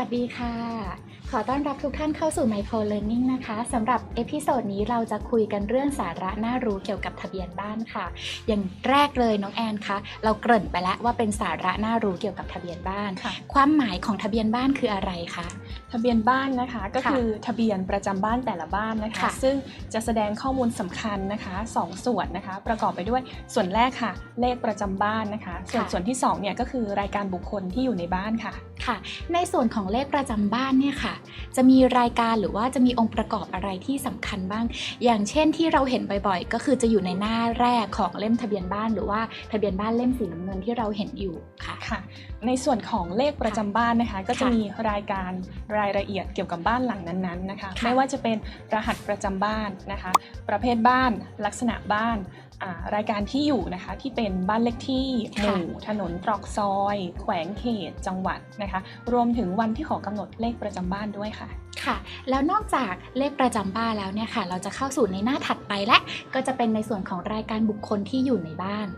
วัสดีค่ะ ขอต้อนรับทุกท่านเข้าสู่ Micro Learning นะคะสำหรับเอพิโซดนี้เราจะคุยกันเรื่องสาระน่ารู้เกี่ยวกับทะเบียนบ้านค่ะ อย่างแรกเลยน้องแอนคะเราเกริ่นไปแล้วว่าเป็นสาระน่ารู้เกี่ยวกับทะเบียนบ้านค่ะความหมายของทะเบียนบ้านคืออะไรคะทะเบียนบ้านนะคะก็ค่ะคือทะเบียนประจำบ้านแต่ละบ้านนะคะค่ะซึ่งจะแสดงข้อมูลสำคัญนะคะสองส่วนนะคะ ประกอบไปด้วยส่วนแรกค่ะ เลขประจำบ้านนะคะ ส่วนค่ะส่วนที่สองเนี่ยก็คือรายการบุคคลที่อยู่ในบ้านค่ะค่ะ ในส่วนของเลขประจำบ้านเนี่ยค่ะจะมีรายการหรือว่าจะมีองค์ประกอบอะไรที่สำคัญบ้าง อย่างเช่นที่เราเห็นบ่อยๆ ก็คือจะอยู่ในหน้าแรกของเล่มทะเบียนบ้าน หรือว่าทะเบียนบ้านเล่มสีน้ำเงินที่เราเห็นอยู่ค่ะค่ะ ในส่วนของเลขประจำบ้านนะคะ ก็จะค่ะมีรายการรายละเอียดเกี่ยวกับบ้านหลังนั้นๆนะคะค่ะไม่ว่าจะเป็นรหัสประจำบ้านนะคะ ประเภทบ้าน ลักษณะบ้านอ่า รายการที่อยู่นะคะที่เป็นบ้านเลขที่หมู่ถนนตรอกซอย แขวงเขตจังหวัดนะคะ รวมถึงวันที่ขอกำหนดเลขประจำบ้านด้วยค่ะค่ะ แล้วนอกจากเลขประจำบ้านแล้วเนี่ยค่ะ เราจะเข้าสู่ในหน้าถัดไปและก็จะเป็นในส่วนของรายการบุคคลที่อยู่ในบ้าน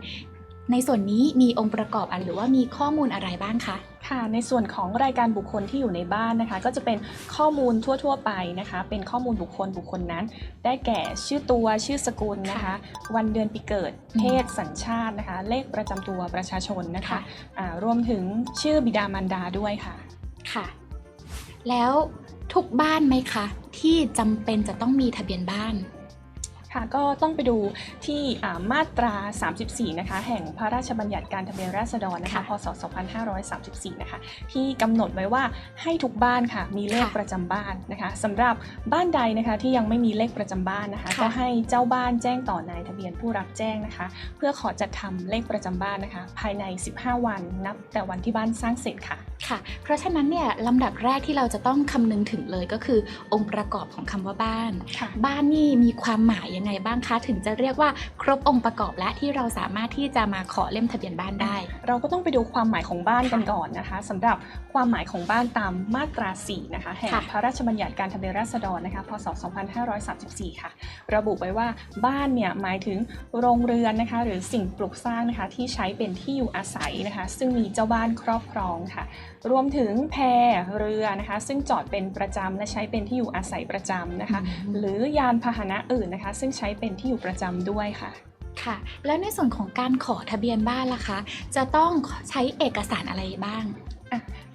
ในส่วนนี้มีองค์ประกอบอะไรหรือว่ามีข้อมูลอะไรบ้างคะค่ะในส่วนของรายการบุคคลที่อยู่ในบ้านนะคะ ก็จะเป็นข้อมูลทั่ว ๆ ไปนะคะ เป็นข้อมูลบุคคลบุคคลนั้น ได้แก่ชื่อตัวชื่อสกุลนะคะค่ะวันเดือนปีเกิดอืมเพศสัญชาตินะคะ เลขประจำตัวประชาชนนะคะค่ะอ่ารวมถึงชื่อบิดามารดาด้วยค่ะค่ะ แล้วทุกบ้านไหมคะ ที่จำเป็นจะต้องมีทะเบียนบ้าน ค่ะก็ต้องไปดูที่อ่ามาตรา 34 นะคะ แห่งพระราชบัญญัติการทะเบียนราษฎรนะคะค่ะพศ 2534 นะคะ ที่กำหนดไว้ว่าให้ทุกบ้านค่ะ มีเลขค่ะประจำบ้านนะคะสำหรับบ้านใดนะคะที่ยังไม่มีเลขประจำบ้านนะคะค่ะก็ให้เจ้าบ้านแจ้งต่อนายทะเบียนผู้รับแจ้งนะคะ เพื่อขอจัดทำเลขประจำบ้านนะคะ ภายใน 15 วันนับแต่วันที่บ้านสร้างเสร็จค่ะค่ะ เพราะฉะนั้นเนี่ยลำดับแรกที่เราจะต้องคำนึงถึงเลยก็คือ องค์ประกอบของคำว่าบ้านค่ะบ้านนี่มีความหมายยังไงบ้างคะ ถึงจะเรียกว่าครบองค์ประกอบและที่เราสามารถที่จะมาขอเล่มทะเบียนบ้านได้ เราก็ต้องไปดูความหมายของบ้านกันค่ะก่อนนะคะสำหรับความหมายของบ้านตามมาตรา 4 นะคะแห่งค่ะพระราชบัญญัติการทะเบียนราษฎรนะคะ พศ 2534 ค่ะ ระบุไว้ว่าบ้านเนี่ยหมายถึงโรงเรือนนะคะ หรือสิ่งปลูกสร้างนะคะที่ใช้เป็นที่อยู่อาศัยนะคะ ซึ่งมีเจ้าบ้านครอบครองค่ะรวมถึงแพเรือนะคะซึ่งจอดเป็นประจำและใช้เป็นที่อยู่อาศัยประจำนะคะ หรือยานพาหนะอื่นนะคะ ซึ่งใช้เป็นที่อยู่ประจำด้วยค่ะค่ะ แล้วในส่วนของการขอทะเบียนบ้านล่ะคะ จะต้องใช้เอกสารอะไรบ้าง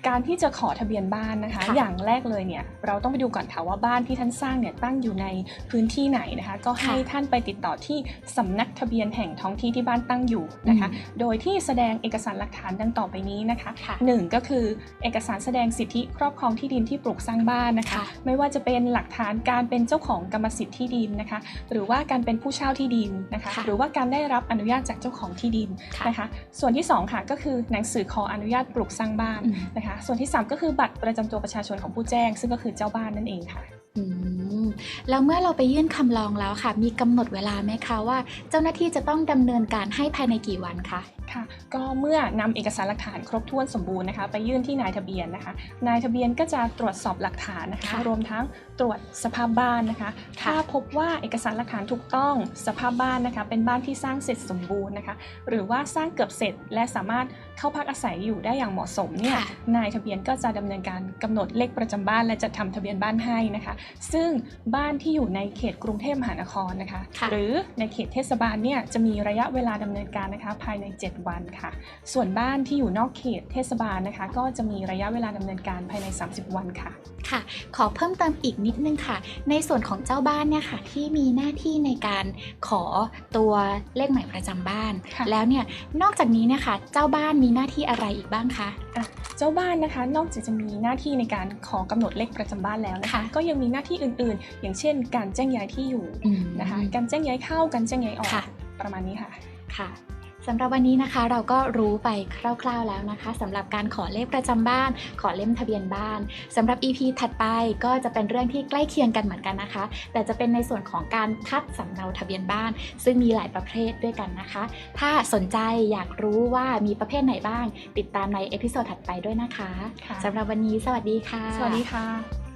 การที่จะขอทะเบียนบ้านนะคะค่ะอย่างแรกเลยเนี่ยเราต้องไปดูก่อนค่ะว่าบ้านที่ท่านสร้างเนี่ยตั้งอยู่ในพื้นที่ไหนนะคะ ก็ให้ค่ะท่านไปติดต่อที่สำนักทะเบียนแห่งท้องที่ที่บ้านตั้งอยู่นะคะอืมโดยที่แสดงเอกสารหลักฐานดังต่อไปนี้นะคะค่ะหนึ่งก็คือเอกสารแสดงสิทธิครอบครองที่ดินที่ปลูกสร้างบ้านนะคะค่ะไม่ว่าจะเป็นหลักฐานการเป็นเจ้าของกรรมสิทธิ์ที่ดินนะคะ หรือว่าการเป็นผู้เช่าที่ดินนะคะค่ะหรือว่าการได้รับอนุญาตจากเจ้าของที่ดินค่ะนะคะ ส่วนที่สองค่ะก็คือหนังสือขออนุญาตปลูกสร้างบ้านอืมนะคะ ส่วนที่ 3 ก็คือบัตรประจำตัวประชาชนของผู้แจ้ง ซึ่งก็คือเจ้าบ้านนั่นเองค่ะแล้วเมื่อเราไปยื่นคำร้องแล้วค่ะ มีกำหนดเวลาไหมคะว่า เจ้าหน้าที่จะต้องดำเนินการให้ภายในกี่วันคะ ค่ะก็เมื่อนำเอกสารหลักฐานครบถ้วนสมบูรณ์นะคะ ไปยื่นที่นายทะเบียนนะคะ นายทะเบียนก็จะตรวจสอบหลักฐานนะคะค่ะรวมทั้งตรวจสภาพบ้านนะคะค่ะถ้าพบว่าเอกสารหลักฐานถูกต้องสภาพบ้านนะคะ เป็นบ้านที่สร้างเสร็จสมบูรณ์นะคะ หรือว่าสร้างเกือบเสร็จและสามารถเข้าพักอาศัยอยู่ได้อย่างเหมาะสมเนี่ยค่ะนายทะเบียนก็จะดำเนินการกำหนดเลขประจำบ้าน และจัดทำทะเบียนบ้านให้นะคะ ซึ่งบ้านที่อยู่ในเขตกรุงเทพมหานครนะคะค่ะหรือในเขตเทศบาลเนี่ยจะมีระยะเวลาดำเนินการนะคะภายใน 7วันค่ะ ส่วนบ้านที่อยู่นอกเขตเทศบาลนะคะ ก็จะมีระยะเวลาดำเนินการภายใน 30 วันค่ะค่ะ ขอเพิ่มเติมอีกนิดนึงค่ะ ในส่วนของเจ้าบ้านเนี่ยค่ะที่มีหน้าที่ในการขอตัวเลขหมายประจำบ้านค่ะแล้วเนี่ยนอกจากนี้เนี่ยค่ะเจ้าบ้านมีหน้าที่อะไรอีกบ้างคะเจ้าบ้านนะคะ นอกจากจะมีหน้าที่ในการขอกำหนดเลขประจำบ้านแล้วนะคะค่ะก็ยังมีหน้าที่อื่นๆ อย่างเช่น การแจ้งย้ายที่อยู่อืมนะคะ การแจ้งย้ายเข้าการแจ้งย้ายออกค่ะประมาณนี้ค่ะค่ะ สำหรับวันนี้นะคะเราก็รู้ไปคร่าวๆแล้วนะคะสำหรับการขอเลขประจำบ้าน ขอเล่มทะเบียนบ้านสำหรับ EP ถัดไปก็จะเป็นเรื่องที่ใกล้เคียงกันเหมือนกันนะคะ แต่จะเป็นในส่วนของการคัดสำเนาทะเบียนบ้าน ซึ่งมีหลายประเภทด้วยกันนะคะ ถ้าสนใจอยากรู้ว่ามีประเภทไหนบ้าง ติดตามในเอพิโซดถัดไปด้วยนะคะค่ะสำหรับวันนี้สวัสดีค่ะ สวัสดีค่ะ